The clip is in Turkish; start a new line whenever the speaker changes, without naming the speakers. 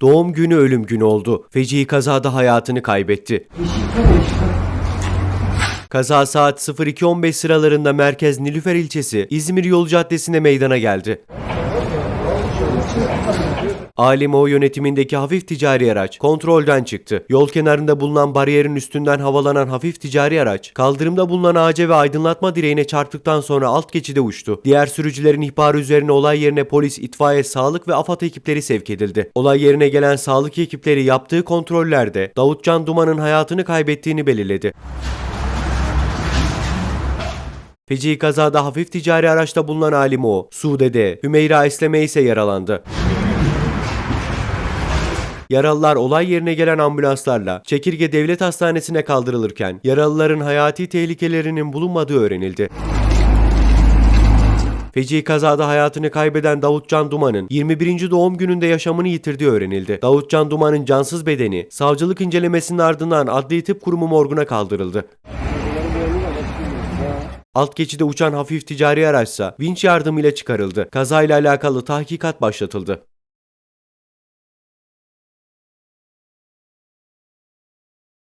Doğum günü ölüm günü oldu. Feci kazada hayatını kaybetti. Kaza saat 02.15 sıralarında merkez Nilüfer ilçesi İzmir Yolu Caddesi'nde meydana geldi. Alimo yönetimindeki hafif ticari araç kontrolden çıktı. Yol kenarında bulunan bariyerin üstünden havalanan hafif ticari araç kaldırımda bulunan ağaca ve aydınlatma direğine çarptıktan sonra alt geçide uçtu. Diğer sürücülerin ihbarı üzerine olay yerine polis, itfaiye, sağlık ve AFAD ekipleri sevk edildi. Olay yerine gelen sağlık ekipleri yaptığı kontrollerde Davutcan Duman'ın hayatını kaybettiğini belirledi. Feci kazada hafif ticari araçta bulunan Alimo, Sude'de, Hümeyra Esleme ise yaralandı. Yaralılar olay yerine gelen ambulanslarla Çekirge Devlet Hastanesi'ne kaldırılırken yaralıların hayati tehlikelerinin bulunmadığı öğrenildi. Feci kazada hayatını kaybeden Davutcan Duman'ın 21. doğum gününde yaşamını yitirdiği öğrenildi. Davutcan Duman'ın cansız bedeni savcılık incelemesinin ardından Adli Tıp Kurumu morguna kaldırıldı. Alt geçide uçan hafif ticari araçsa vinç yardımıyla çıkarıldı. Kazayla alakalı tahkikat başlatıldı.